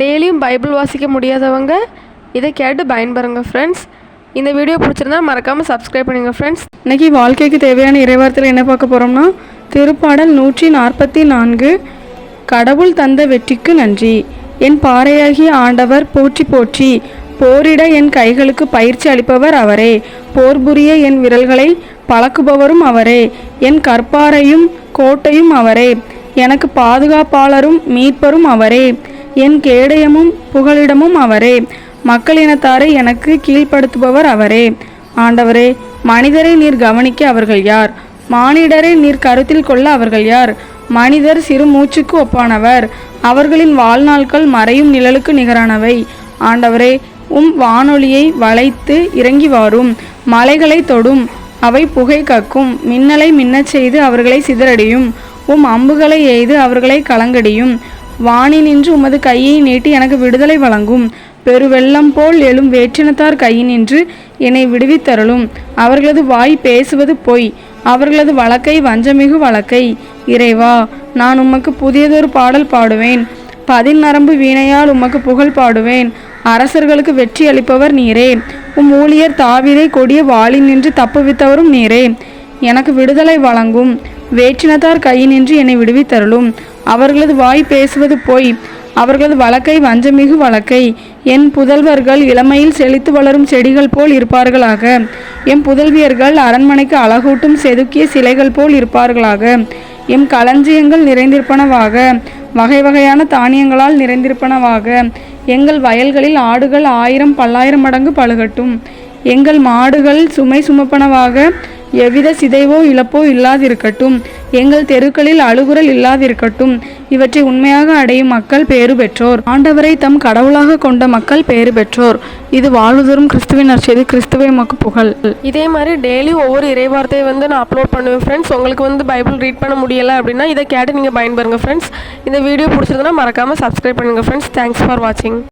டெய்லியும் பைபிள் வாசிக்க முடியாதவங்க இதை கேட்டு பயன்பெறுங்க ஃப்ரெண்ட்ஸ் இந்த வீடியோ பிடிச்சிருந்தா மறக்காமல் சப்ஸ்கிரைப் பண்ணுங்கள் ஃப்ரெண்ட்ஸ் இன்றைக்கி வாழ்க்கைக்கு தேவையான இறைவாரத்தில் என்ன பார்க்க போகிறோம்னா திருப்பாடல் நூற்றி நாற்பத்தி நான்கு கடவுள் தந்த வெற்றிக்கு நன்றி. என் பாறையாகிய ஆண்டவர் போற்றி போற்றி. போரிட என் கைகளுக்கு பயிற்சி அளிப்பவர் அவரே. போர் புரிய என் விரல்களை பழக்குபவரும் அவரே. என் கற்பாரையும் கோட்டையும் அவரே. எனக்கு பாதுகாப்பாளரும் மீட்பரும் அவரே. என் கேடயமும் புகலிடமும் அவரே. மக்களினத்தாரை எனக்கு கீழ்ப்படுத்துபவர் அவரே. ஆண்டவரே மனிதரை நீர் கவனிக்க அவர்கள் யார்? மானிடரை நீர் கருத்தில் கொள்ள அவர்கள் யார்? மனிதர் சிறு மூச்சுக்கு ஒப்பானவர். அவர்களின் வாழ்நாட்கள் மறையும் நிழலுக்கு நிகரானவை. ஆண்டவரே உம் வானொலியை வளைத்து இறங்கி வாரும். மலைகளை தொடும். அவை புகை கக்கும். மின்னலை மின்னச் செய்து அவர்களை சிதறடியும். உம் அம்புகளை எய்து அவர்களை கலங்கடியும். வானினின்று உமது கையை நீட்டி எனக்கு விடுதலை வழங்கும். பெருவெள்ளம் போல் எழும் வேற்றினத்தார் கையினின்று என்னை விடுவித்தருளும். அவர்களது வாய் பேசுவது பொய். அவர்களது வழக்கை வஞ்சமிகு வழக்கை. இறைவா நான் உமக்கு புதியதொரு பாடல் பாடுவேன். பதின் நரம்பு வீணையால் உமக்கு புகழ் பாடுவேன். அரசர்களுக்கு வெற்றி அளிப்பவர் நீரே. உம் ஊழியர் தாவிதை கொடிய வாளி நின்று தப்புவித்தவரும் நீரே. எனக்கு விடுதலை வழங்கும். வேற்றினத்தார் கையினின்று என்னை விடுவித்தருளும். அவர்களது வாய் பேசுவது போய். அவர்களது வழக்கை வஞ்சமிகு வழக்கை. என் புதல்வர்கள் இளமையில் செழித்து வளரும் செடிகள் போல் இருப்பார்களாக. எம் புதல்வியர்கள் அரண்மனைக்கு அழகூட்டும் செதுக்கிய சிலைகள் போல் இருப்பார்களாக. எம் களஞ்சியங்கள் நிறைந்திருப்பனவாக. வகை வகையான தானியங்களால் நிறைந்திருப்பனவாக. எங்கள் வயல்களில் ஆடுகள் ஆயிரம் பல்லாயிரம் மடங்கு பழுகட்டும். எங்கள் மாடுகள் சுமை சுமப்பனவாக. எவ்வித சிதைவோ இழப்போ இல்லாதிருக்கட்டும். எங்கள் தெருக்களில் அழுகுரல் இல்லாதிருக்கட்டும். இவற்றை உண்மையாக அடையும் மக்கள் பேறு பெற்றோர். ஆண்டவரை தம் கடவுளாக கொண்ட மக்கள் பேறு பெற்றோர். இது வாழ்வுதோறும் கிறிஸ்துவின் நற்செய்தி கிறிஸ்துவை மக்கு புகழ். இதே மாதிரி டெய்லி ஒவ்வொரு இறைவார்த்தையை வந்து நான் அப்லோட் பண்ணுவேன் ஃப்ரெண்ட்ஸ் உங்களுக்கு வந்து பைபிள் ரீட் பண்ண முடியலை அப்படின்னா இதை கேட்டு நீங்கள் பயன்பெறுங்க ஃப்ரெண்ட்ஸ் இந்த வீடியோ பிடிச்சிருந்தனா மறக்காமல் சப்ஸ்கிரைப் பண்ணுங்கள் ஃப்ரெண்ட்ஸ் தேங்க்ஸ் ஃபார் வாட்சிங்